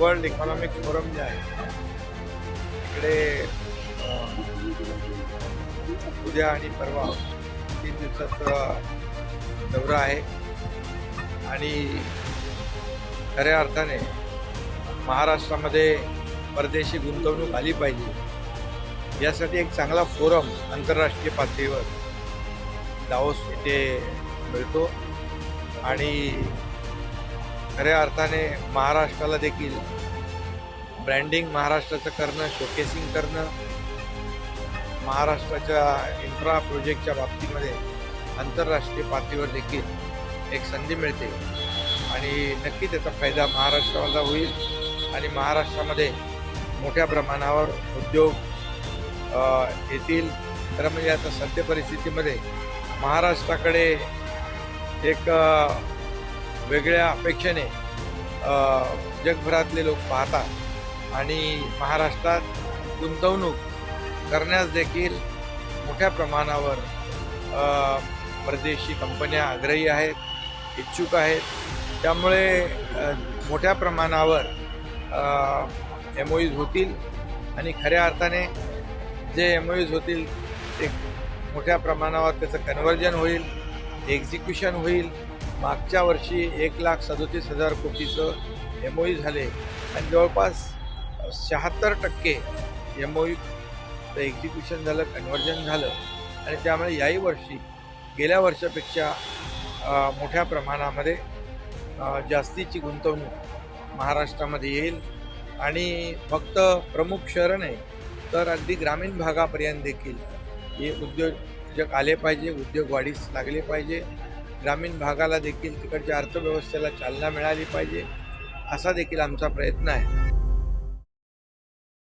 World economic forum जे आहे इकडे उद्या आणि परवा तीन दिवसाचा दौरा आहे. आणि खऱ्या अर्थाने महाराष्ट्रामध्ये परदेशी गुंतवणूक आली पाहिजे. यासाठी एक चांगला फोरम आंतरराष्ट्रीय पातळीवर दावोस इथे मिळतो. आणि खऱ्या अर्थाने महाराष्ट्राला देखील ब्रँडिंग महाराष्ट्राचं करणं शोकेसिंग करणं महाराष्ट्राच्या इन्फ्रा प्रोजेक्टच्या बाबतीमध्ये आंतरराष्ट्रीय पातळीवर देखील एक संधी मिळते. आणि नक्की त्याचा फायदा महाराष्ट्राला होईल आणि महाराष्ट्रामध्ये मोठ्या प्रमाणावर उद्योग येतील. तर म्हणजे आता सद्य परिस्थितीमध्ये महाराष्ट्राकडे एक वेगळ्या अपेक्षेने जगभरातले लोक पाहतात आणि महाराष्ट्रात गुंतवणूक करण्यास देखील मोठ्या प्रमाणावर परदेशी कंपन्या आग्रही आहेत इच्छुक आहेत. त्यामुळे मोठ्या प्रमाणावर एम ओईज होतील आणि खऱ्या अर्थाने जे एम ओईज होतील ते मोठ्या प्रमाणावर त्याचं कन्व्हर्जन होईल एक्झिक्युशन होईल. मागच्या वर्षी एक लाख सदोतीस हजार कोटीचं एम झाले आणि जवळपास शहात्तर टक्के एम ओईचं एक्झिक्युशन झालं कन्व्हर्जन झालं. आणि त्यामुळे याही वर्षी गेल्या वर्षापेक्षा मोठ्या प्रमाणामध्ये जास्तीची गुंतवणूक महाराष्ट्रामध्ये येईल. आणि फक्त प्रमुख शहरं नाही तर अगदी ग्रामीण भागापर्यंत देखील हे उद्योजक आले पाहिजे उद्योग वाढीस लागले पाहिजे. ग्रामीण भागाला देखील तिकडच्या अर्थव्यवस्थेला चालना मिळाली पाहिजे असा देखील आमचा प्रयत्न आहे.